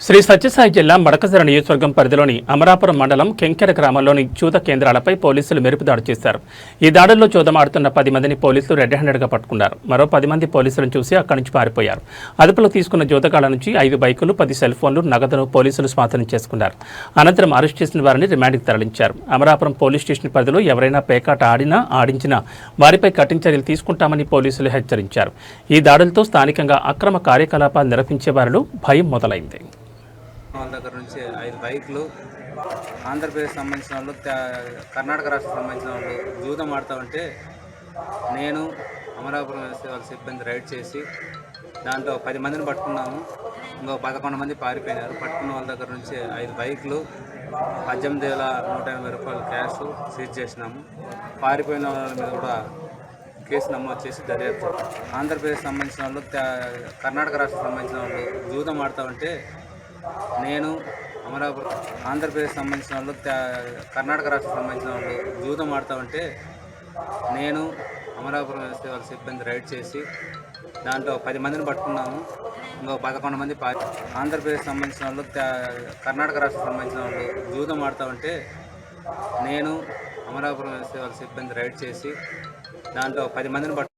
శ్రీ సత్యసాయి జిల్లా మడకసిర నియోజకవర్గం పరిధిలోని అమరాపురం మండలం కెంకెర గ్రామంలోని చూత కేంద్రాలపై పోలీసులు మెరుపు దాడి చేశారు. ఈ దాడుల్లో చూదమాడుతున్న పది మందిని పోలీసులు రెడ్ హ్యాండెడ్గా పట్టుకున్నారు. మరో పది మంది పోలీసులను చూసి అక్కడి నుంచి పారిపోయారు. అదుపులో తీసుకున్న జూతగాళ్ళ నుంచి ఐదు బైకులు పది సెల్ ఫోన్లు నగదును పోలీసులు స్వాధీనం చేసుకున్నారు. అనంతరం అరెస్ట్ చేసిన వారిని రిమాండ్కి తరలించారు. అమరాపురం పోలీస్ స్టేషన్ పరిధిలో ఎవరైనా పేకాట ఆడినా ఆడించినా వారిపై కఠిన చర్యలు తీసుకుంటామని పోలీసులు హెచ్చరించారు. ఈ దాడులతో స్థానికంగా అక్రమ కార్యకలాపాలు నిర్వహించే వారిలో భయం మొదలైంది. వాళ్ళ దగ్గర నుంచి ఐదు బైకులు. ఆంధ్రప్రదేశ్ సంబంధించిన వాళ్ళు కర్ణాటక రాష్ట్రం సంబంధించిన వాళ్ళు జూదం ఆడుతూ ఉంటే నేను అమరాపురం వేసే వాళ్ళ సిబ్బంది రైడ్ చేసి దాంట్లో పది మందిని పట్టుకున్నాము. ఇంకో పదకొండు మంది పారిపోయినారు. పట్టుకున్న వాళ్ళ దగ్గర నుంచి ఐదు బైకులు పద్దెనిమిది వేల నూట ఎనభై రూపాయలు క్యాష్ సీజ్ చేసినాము. పారిపోయిన వాళ్ళ మీద కూడా కేసు నమోదు చేసి దర్యాప్తు. ఆంధ్రప్రదేశ్ సంబంధించిన వాళ్ళు కర్ణాటక రాష్ట్రం సంబంధించిన వాళ్ళు జూదం ఆడుతూ ఉంటే నేను అమరాపురం ఆంధ్రప్రదేశ్ సంబంధించిన వాళ్ళు కర్ణాటక రాష్ట్రం సంబంధించిన వాళ్ళు జూదం ఆడుతూ ఉంటే నేను అమరాపురం వేసే వాళ్ళ సిబ్బంది రైడ్ చేసి దాంట్లో పది మందిని పట్టుకున్నాము. ఇంకో పదకొండు మంది ఆంధ్రప్రదేశ్ సంబంధించిన వాళ్ళు కర్ణాటక రాష్ట్రం సంబంధించిన వాళ్ళు జూదం ఆడుతూ ఉంటే నేను అమరాపురం వేసే వాళ్ళ సిబ్బంది రైడ్ చేసి దాంట్లో పది మందిని పట్టు